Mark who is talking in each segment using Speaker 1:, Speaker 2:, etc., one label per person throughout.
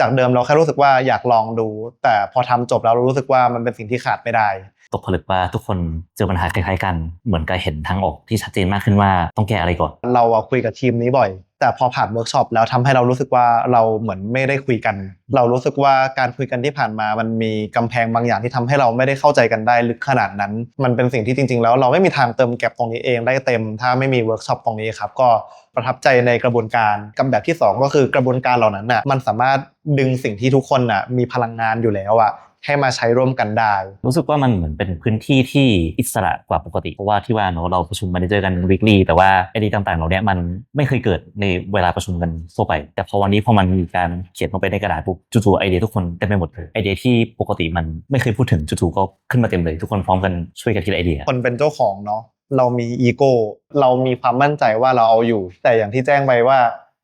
Speaker 1: จากเดิมเราแค่รู้สึกว่าอยากลองดู แต่พอทำจบแล้วเรารู้สึกว่ามันเป็นสิ่งที่ขาดไม่ได้
Speaker 2: ตกผลึกว่าทุกคนเจอปัญหาคล้ายๆกัน เหมือนกับเห็นทางออกที่ชัดเจนมากขึ้นว่าต้องแก้อะไรก่อน
Speaker 1: เราอะคุยกับทีมนี้บ่อย แต่พอผ่านเวิร์กช็อปแล้วทำให้เรารู้สึกว่าเราเหมือนไม่ได้คุยกัน เรารู้สึกว่าการคุยกันที่ผ่านมามันมีกำแพงบางอย่างที่ทำให้เราไม่ได้เข้าใจกันได้ลึกขนาดนั้น มันเป็นสิ่งที่จริง ๆ แล้วเราไม่มีทางเติมแก็บตรงนี้เองได้เต็ม ถ้าไม่มีเวิร์กช็อปตรงนี้ครับก็ประทับใจในกระบวนการกับแบบที่สองก็คือกระบวนการเหล่านั้นน่ะมันสามารถดึงสิ่งที่ทุกคนน่ะมีพลังงานอยู่แล้วอะ ให้มาใช้ร่วมกันได้
Speaker 2: รู้สึกว่ามันเหมือนเป็นพื้นที่ที่อิสระกว่าปกติ เพราะว่าที่ว่าเนอะเราประชุมมาเจอกัน weekly แต่ว่าไอเดียต่างๆเหล่าเนี้ยมันไม่เคยเกิดในเวลาประชุมกันทั่วไป แต่พอวันนี้พอมันมีการเขียนลงไปในกระดาษปุ๊บจู่ๆไอเดียทุกคนเต็มไปหมดเลยไอเดียที่ปกติมันไม่เคยพูดถึงจู่ๆก็ขึ้นมาเต็มเลย ทุกคนพร้อมกันช่วยกันทีละไอเดีย
Speaker 1: คนเป็นเจ้าของเนาะเรามีอีโก้เรามีความมั่นใจว่าเราเอาอยู่ แต่อย่างที่แจ้งไปว่า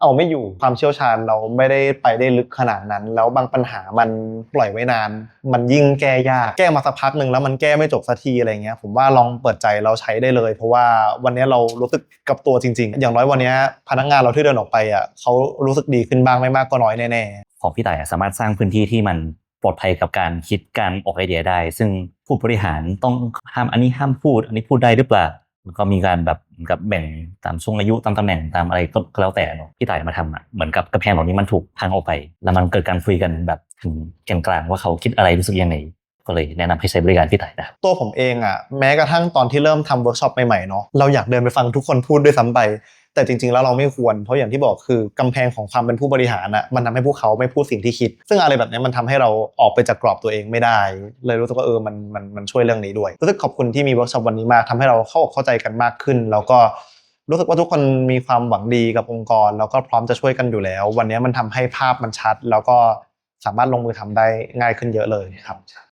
Speaker 1: เอาไม่อยู่ความเชี่ยวชาญเราไม่ได้ไปได้ลึกขนาดนั้น แล้วบางปัญหามันปล่อยไว้นาน มันยิ่งแก้ยากแก้มาสักพักหนึ่งแล้วมันแก้ไม่จบสักทีอะไรเงี้ยผมว่าลองเปิดใจเราใช้ได้เลย เพราะว่าวันนี้เรารู้สึกกับตัวจริง ๆ อย่างน้อยวันนี้พนักงานเราที่เดินออกไปอะเขารู้สึกดีขึ้นบ้างไม่มากก็น้อยแน่ๆ
Speaker 2: ของพี่ต่ายสามารถสร้างพื้นที่ที่มันปลอดภัยกับการคิดการออกไอเดียได้ ซึ่งผู้บริหารต้องห้ามอันนี้ห้ามพูด อันนี้พูดได้หรือเปล่า ก็มีการแบบเหมือนกับแบ่งตามช่วงอายุตามตำแหน่งตามอะไรก็แล้วแต่เนาะพี่ต่ายมาทำอะเหมือนกับกระแพงเหล่านี้มันถูกพังออกไป แล้วมันเกิดการคุยกันแบบถึงแกนกลางว่าเขาคิดอะไรรู้สึกยังไงก็เลยแนะนำให้ใช้บริการพี่ต่ายนะ
Speaker 1: ตัวผมเองอะแม้กระทั่งตอนที่เริ่มทำเวิร์กช็อปใหม่ๆเนาะเราอยากเดินไปฟังทุกคนพูดด้วยซ้ำไป แต่จริงๆ แล้วเราไม่ควร เพราะอย่างที่บอกคือกำแพงของความเป็นผู้บริหารอะมันทำให้พวกเขาไม่พูดสิ่งที่คิด ซึ่งอะไรแบบนี้มันทำให้เราออกไปจากกรอบตัวเองไม่ได้ เลยรู้สึกว่าเออมันมันมันช่วยเรื่องนี้ด้วยรู้สึกขอบคุณที่มีเวิร์กช็อปวันนี้มากทำให้เราเข้าเข้าใจกันมากขึ้น แล้วก็รู้สึกว่าทุกคนมีความหวังดีกับองค์กร แล้วก็พร้อมจะช่วยกันอยู่แล้ว วันนี้มันทำให้ภาพมันชัด แล้วก็สามารถลงมือทำได้ง่ายขึ้นเยอะเลยครับ